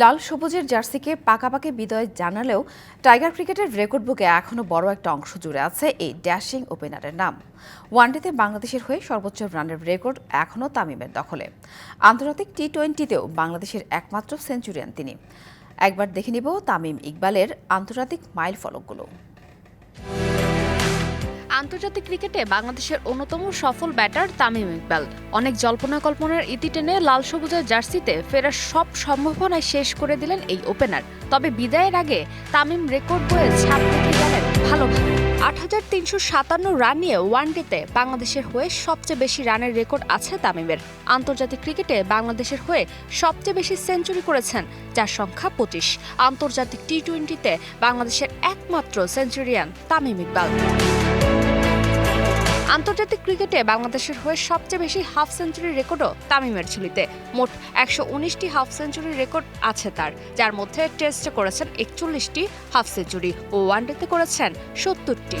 লাল সবুজের জার্সিকে পাকাপাকি বিদায় জানালেও টাইগার ক্রিকেটের রেকর্ড বুকে এখনও বড় একটা অংশ জুড়ে আছে এই ড্যাশিং ওপেনারের নাম। ওয়ানডেতে বাংলাদেশের হয়ে সর্বোচ্চ রানের রেকর্ড এখনও তামিমের দখলে। আন্তর্জাতিক টি টোয়েন্টিতেও বাংলাদেশের একমাত্র সেঞ্চুরিয়ান তিনি। একবার দেখে নিব তামিম ইকবালের আন্তর্জাতিক মাইল ফলকগুলো আন্তর্জাতিক ক্রিকেটে বাংলাদেশের অন্যতম সফল ব্যাটার তামিম ইকবাল। অনেক জল্পনা কল্পনার ইতি টেনে লাল সবুজের জার্সিতে ফেরার সব সম্ভাবনায় শেষ করে দিলেন এই ওপেনার। তবে বিদায়ের আগে তামিম রেকর্ড বয়ে ছাপ রেখে গেলেন ভালোভাবে। আট হাজার তিনশো সাতান্ন রান নিয়ে ওয়ানডেতে বাংলাদেশের হয়ে সবচেয়ে বেশি রানের রেকর্ড আছে তামিমের। আন্তর্জাতিক ক্রিকেটে বাংলাদেশের হয়ে সবচেয়ে বেশি সেঞ্চুরি করেছেন, যার সংখ্যা পঁচিশ। আন্তর্জাতিক টি টোয়েন্টিতে বাংলাদেশের একমাত্র সেঞ্চুরিয়ান তামিম ইকবাল। আন্তর্জাতিক ক্রিকেটে বাংলাদেশের হয়ে সবচেয়ে বেশি হাফ সেঞ্চুরি রেকর্ডও তামিমের ঝুলিতে। মোট একশো উনিশটি হাফ সেঞ্চুরি রেকর্ড আছে তার, যার মধ্যে টেস্টে করেছেন একচল্লিশটি হাফ সেঞ্চুরি ও ওয়ানডেতে করেছেন সত্তরটি।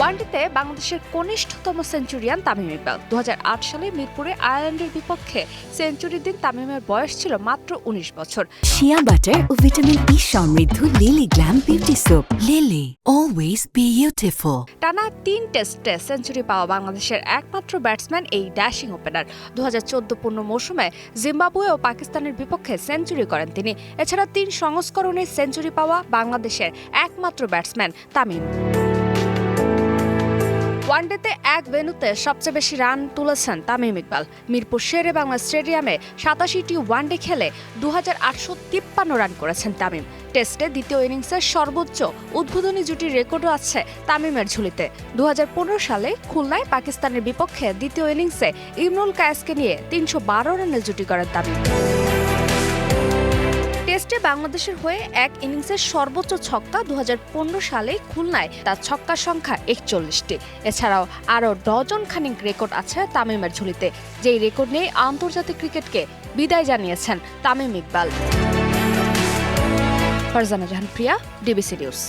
ওয়ানডেতে বাংলাদেশের কনিষ্ঠতম সেঞ্চুরিয়ান তামিম ইকবাল। দু হাজার আট সালে মিরপুরে আয়ারল্যান্ডের বিপক্ষে সেঞ্চুরির দিন তামিমের বয়স ছিল মাত্র উনিশ বছর। শিয়া বাটার ও ভিটামিন ই সমৃদ্ধ Lily glam beauty soap Lily always beautiful টানা তিন টেস্টে সেঞ্চুরি পাওয়া বাংলাদেশের একমাত্র ব্যাটসম্যান এই ড্যাশিং ওপেনার। দু হাজার চোদ্দ পূর্ণ মৌসুমে জিম্বাবুয়ে ও পাকিস্তানের বিপক্ষে সেঞ্চুরি করেন তিনি। এছাড়া তিন সংস্করণে সেঞ্চুরি পাওয়া বাংলাদেশের একমাত্র ব্যাটসম্যান তামিম। ওয়ানডেতে এক ভেন্যুতে সবচেয়ে বেশি রান তুলেছেন তামিম ইকবাল। মিরপুর শেরে বাংলা স্টেডিয়ামে সাতাশিটি ওয়ানডে খেলে দু তিপ্পান্ন রান করেছেন তামিম। টেস্টে দ্বিতীয় ইনিংসের সর্বোচ্চ উদ্বোধনী জুটির রেকর্ডও আছে তামিমের ঝুলিতে। দু হাজার পনেরো সালে খুলনায় পাকিস্তানের বিপক্ষে দ্বিতীয় ইনিংসে ইমরুল কায়েসকে নিয়ে তিনশো বারো রানের জুটি করেন তামিম। টেস্টে বাংলাদেশের হয়ে এক ইনিংসের সর্বোচ্চ ছক্কা দু সালে খুলনায়, তার ছক্কার সংখ্যা একচল্লিশটি। এছাড়াও আরও ডজন খানিক রেকর্ড আছে তামিমের ঝুলিতে, যেই রেকর্ড নিয়ে আন্তর্জাতিক ক্রিকেটকে বিদায় জানিয়েছেন Tamim Iqbal. Farzana Jahan Priya, DBC news.